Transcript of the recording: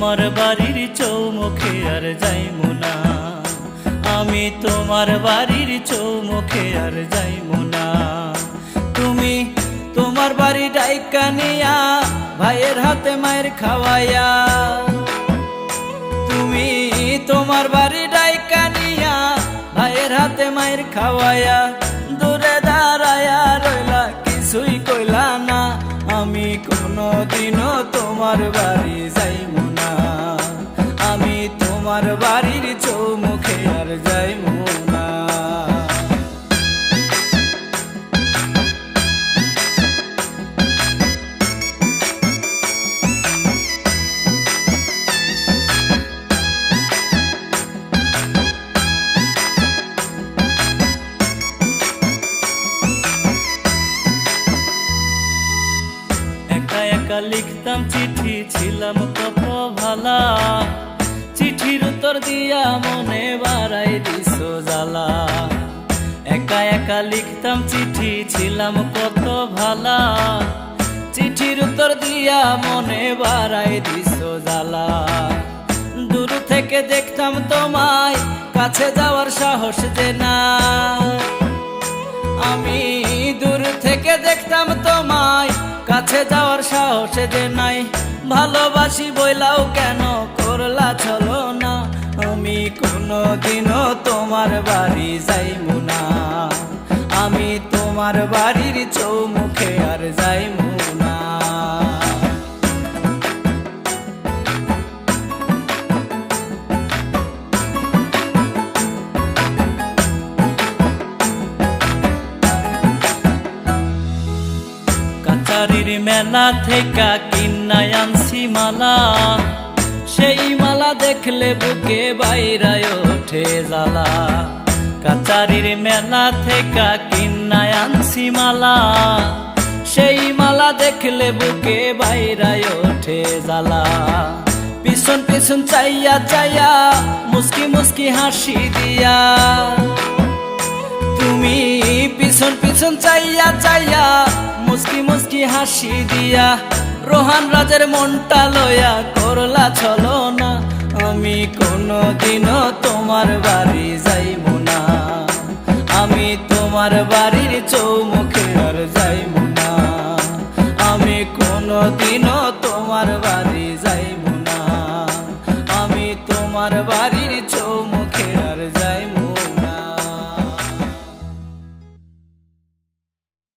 তোমার বাড়ির চৌমুখে আর যাইমু না। আমি তোমার বাড়ির চৌমুখে আর যাইমু না। তুমি তোমার বাড়ি ডাইকা নিয়া, ভাইয়ের হাতে মায়ের খাওয়াইয়া। তুমি তোমার বাড়ি ডাইকা নিয়া, ভাইয়ের হাতে মায়ের খাওয়াইয়া। দূরে দাঁড়ায়া রইলা, কিছুই কইলা না। আমি কোনো দিনও তোমার বাড়ি আমি তোমার বাড়ির চৌমুখে আর যাইমু না একা একা লিখতাম চিঠি ছিলাম কত ভালা। চিঠির উত্তর দিয়া মনে বাড়াই দিস জ্বালা। একা একা লিখতাম চিঠি, ছিলাম কত ভালা। চিঠির উত্তর দিয়া মনে বাড়াই দিস জ্বালা। দূর থেকে দেখতাম তোমায়, কাছে যাওয়ার সাহস যে না আমি কাছে যাওয়ার সাহস যে নাই। ভালোবাসি বইলাও কেন করলা চলো না। আমি কোনো দিনও তোমার বাড়ি যাইব না। আমি তোমার বাড়ির চৌমুখে কাচারির মেলা থেকে কিন্নায় আনছি মালা। সেই মালা দেখলে বুকে বাইরায় ওঠে জ্বালা। কাচারির মেলা থেকে কিন্নায় আনছি মালা। সেই মালা দেখলে বুকে বাইরায় ওঠে জ্বালা। পিছন পিছন চাইয়া চাইয়া মুস্কি মুস্কি হাসি দিয়া। তুমি পিছন পিছন চাইয়া চাইয়া মুস্কি দিয়া। রোহান রাজের মনটা লয়া করলা, চলো না। আমি কোনো দিনও তোমার বাড়ি যাইব না। আমি তোমার বাড়ির চৌমুখে আর যাইব না। আমি কোনো দিনও তোমার বাড়ি যাইব না। আমি তোমার বাড়ির চৌমুখে